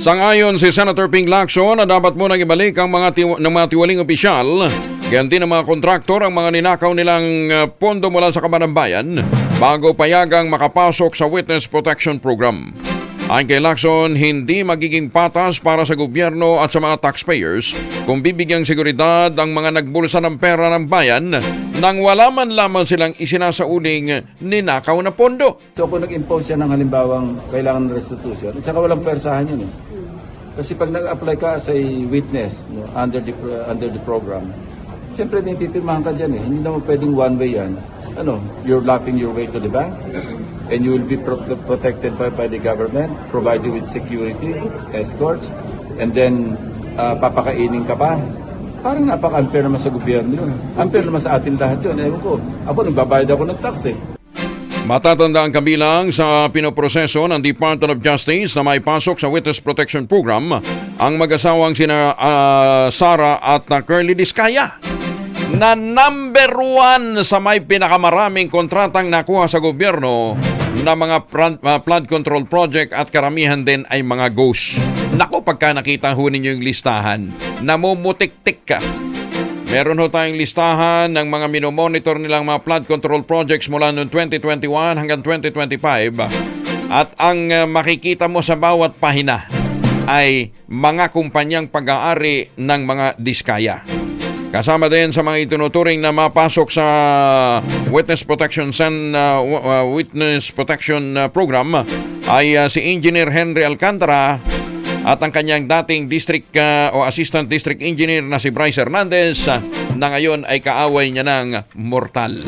Sangayon si Senator Ping Lacson na dapat munang ibalik ang mga, tiw- ng mga tiwaling opisyal, ganti ng mga kontraktor ang mga ninakaw nilang uh, pondo mula sa kamanambayan bago payagang makapasok sa Witness Protection Program. Ayon kay Lacson, hindi magiging patas para sa gobyerno at sa mga taxpayers kung bibigyang seguridad ang mga nagbulsa ng pera ng bayan nang wala man lamang silang isinasauling ninakaw na pondo. So kung nag-impose yan ng halimbawang kailangan ng restitution, at saka walang persahan yun eh. Kasi pag nag-apply ka as a witness no, under the under the program, siyempre din pipirmahan ka dyan eh. Hindi naman pwedeng one way yan. Ano, you're lapping your way to the bank and you will be pro- protected by, by the government, provide you with security, escorts, and then uh, papakainin ka pa. Parang napaka-unfair naman sa gobyerno yun. Unfair naman sa atin lahat yun. Ewan ko. Ako, nagbabayad ako ng tax eh. Matatanda ang kabilang sa pinoproseso ng Department of Justice na may pasok sa Witness Protection Program ang mag-asawang sina ah, Sara at na Curly Discaya na number one sa may pinakamaraming kontratang nakuha sa gobyerno na mga ah, flood control project at karamihan din ay mga ghost. Nako, pagka nakita ho ninyo yung listahan, namumutik-tik ka. Meron ho tayong listahan ng mga minomonitor nilang mga flood control projects mula noong 2021 hanggang 2025. At ang uh, makikita mo sa bawat pahina ay mga kumpanyang pag-aari ng mga diskaya. Kasama din sa mga itinuturing na mapasok sa Witness Protection w- uh, Witness Protection uh, Program ay uh, si Engineer Henry Alcantara at ang kanyang dating district uh, o assistant district engineer na si Bryce Hernandez uh, na ngayon ay kaaway niya ng mortal.